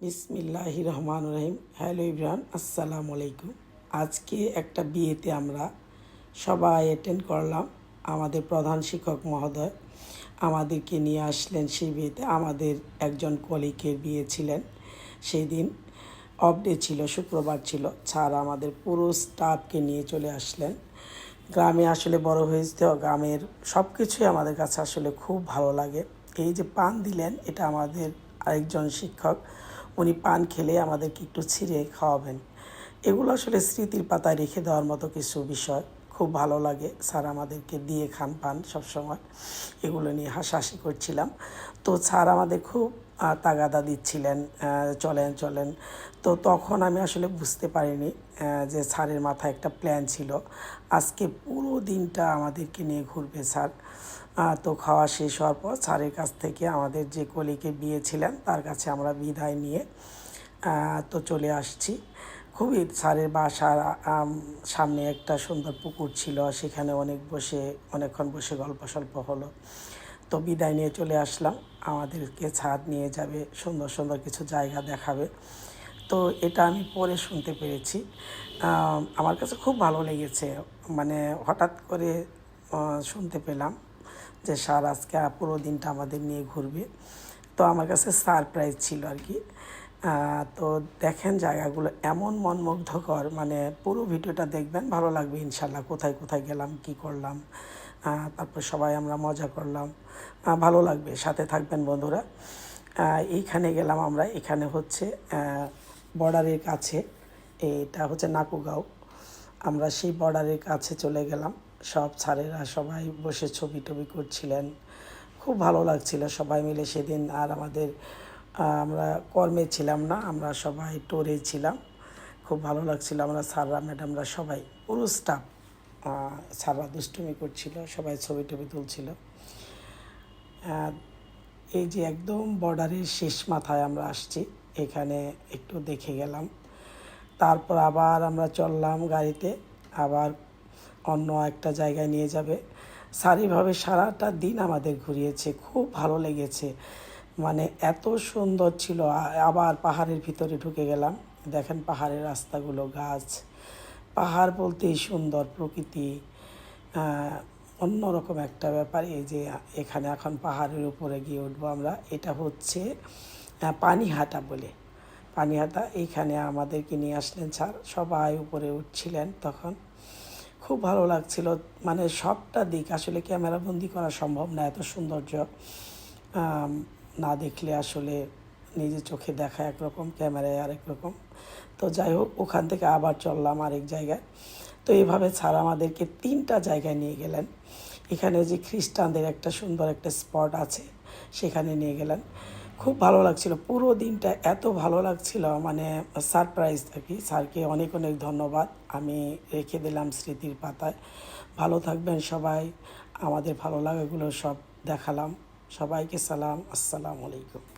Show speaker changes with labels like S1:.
S1: বিসমিল্লাহ রহমান রহিম। হ্যালো ইব্রান, আসসালামু আলাইকুম। আজকে একটা বিয়েতে আমরা সবাই অ্যাটেন্ড করলাম আমাদের প্রধান শিক্ষক মহোদয়। আমাদেরকে নিয়ে আসলেন সেই বিয়েতে। আমাদের একজন কলিকের বিয়ে ছিলেন। সেই দিন অফ ডে ছিল, শুক্রবার ছিল। স্যার আমাদের পুরো স্টাফকে নিয়ে চলে আসলেন। গ্রামে আসলে বড় হয়েছে, গ্রামের সব কিছুই আমাদের কাছে আসলে খুব ভালো লাগে। এই যে পান দিলেন, এটা আমাদের আরেকজন শিক্ষক। উনি পান খেলে আমাদেরকে একটু ছিঁড়ে খাওয়াবেন। এগুলো আসলে স্মৃতির পাতায় রেখে দেওয়ার মতো কিছু বিষয়। খুব ভালো লাগে। স্যার আমাদেরকে দিয়ে খান পান সবসময়। এগুলো নিয়ে হাসাহাসি করছিলাম। তো স্যার আমাদের খুব তাগাদা দিচ্ছিলেন চলেন চলেন। তো তখন আমি আসলে বুঝতে পারিনি যে স্যারের মাথায় একটা প্ল্যান ছিল। আজকে পুরো দিনটা আমাদেরকে নিয়ে ঘুরবে স্যার। তো খাওয়া শেষ হওয়ার পর স্যারের কাছ থেকে আমাদের যে কলিকে বিয়ে ছিলেন, তার কাছে আমরা বিদায় নিয়ে তো চলে আসছি। খুবই স্যারের বাসার সামনে একটা সুন্দর পুকুর ছিল, সেখানে অনেক বসে, অনেকক্ষণ বসে গল্প সল্প হলো। তো বিদায় নিয়ে চলে আসলাম। আমাদেরকে ছাদ নিয়ে যাবে, সুন্দর সুন্দর কিছু জায়গা দেখাবে। তো এটা আমি পরে শুনতে পেরেছি। আমার কাছে খুব ভালো লেগেছে। মানে হঠাৎ করে শুনতে পেলাম যে স্যার আজকে পুরো দিনটা আমাদের নিয়ে ঘুরবে। তো আমার কাছে সারপ্রাইজ ছিল আর কি। তো দেখেন জায়গাগুলো এমন মনমুগ্ধকর। মানে পুরো ভিডিওটা দেখবেন, ভালো লাগবে ইনশাল্লাহ। কোথায় কোথায় গেলাম, কি করলাম। তারপর সবাই আমরা মজা করলাম। ভালো লাগবে, সাথে থাকবেন বন্ধুরা। এইখানে গেলাম আমরা, এখানে হচ্ছে বর্ডারের কাছে, এটা হচ্ছে নাকুগাঁও। আমরা সেই বর্ডারের কাছে চলে গেলাম। সব স্যারেরা সবাই বসে ছবি টবি করছিলেন। খুব ভালো লাগছিল সবাই মিলে সেদিন। আর আমাদের আমরা কর্মে ছিলাম না, আমরা সবাই টোরে ছিলাম। খুব ভালো লাগছিল আমরা স্যাররা ম্যাডামরা সবাই, পুরো স্টাফ স্যাররা দুষ্টুমি করছিল, সবাই ছবি টবি তুলছিল। এই যে একদম বর্ডারের শেষ মাথায় আমরা আসছি, এখানে একটু দেখে গেলাম। তারপর আবার আমরা চললাম গাড়িতে, আবার অন্য একটা জায়গায় নিয়ে যাবে। সারিভাবে সারাটা দিন আমাদের ঘুরিয়েছে, খুব ভালো লেগেছে। মানে এত সুন্দর ছিল আবার পাহাড়ের ভিতরে ঢুকে গেলাম। দেখেন পাহাড়ের রাস্তাগুলো, গাছ। পাহাড় বলতেই সুন্দর প্রকৃতি অন্যরকম একটা ব্যাপার এই যে এখানে এখন পাহাড়ের উপরে গিয়ে উঠবো আমরা, এটা হচ্ছে পানিহাটা বলে। পানিহাটা এইখানে আমাদেরকে নিয়ে আসলেন স্যার, সবাই উপরে উঠছিলেন তখন। খুব ভালো লাগছিল মানে সবটা দিক আসলে ক্যামেরাবন্দি করা সম্ভব না, এত সৌন্দর্য না দেখলে আসলে নিজের চোখে দেখা একরকম, ক্যামেরায় আরেক রকম। তো যাই হোক, ওখান থেকে আবার চললাম আরেক জায়গায়। তো এইভাবে স্যার আমাদেরকে তিনটা জায়গায় নিয়ে গেলেন। এখানে যে খ্রিস্টানদের একটা সুন্দর একটা স্পট আছে, সেখানে নিয়ে গেলেন। খুব ভালো লাগছিল। পুরো দিনটা এত ভালো লাগছিল মানে সারপ্রাইজ আর কি। স্যারকে অনেক অনেক ধন্যবাদ। আমি রেখে দিলাম স্মৃতির পাতায়। ভালো থাকবেন সবাই। আমাদের ভালো লাগাগুলো সব দেখালাম। সবাইকে সালাম। আসসালামু আলাইকুম।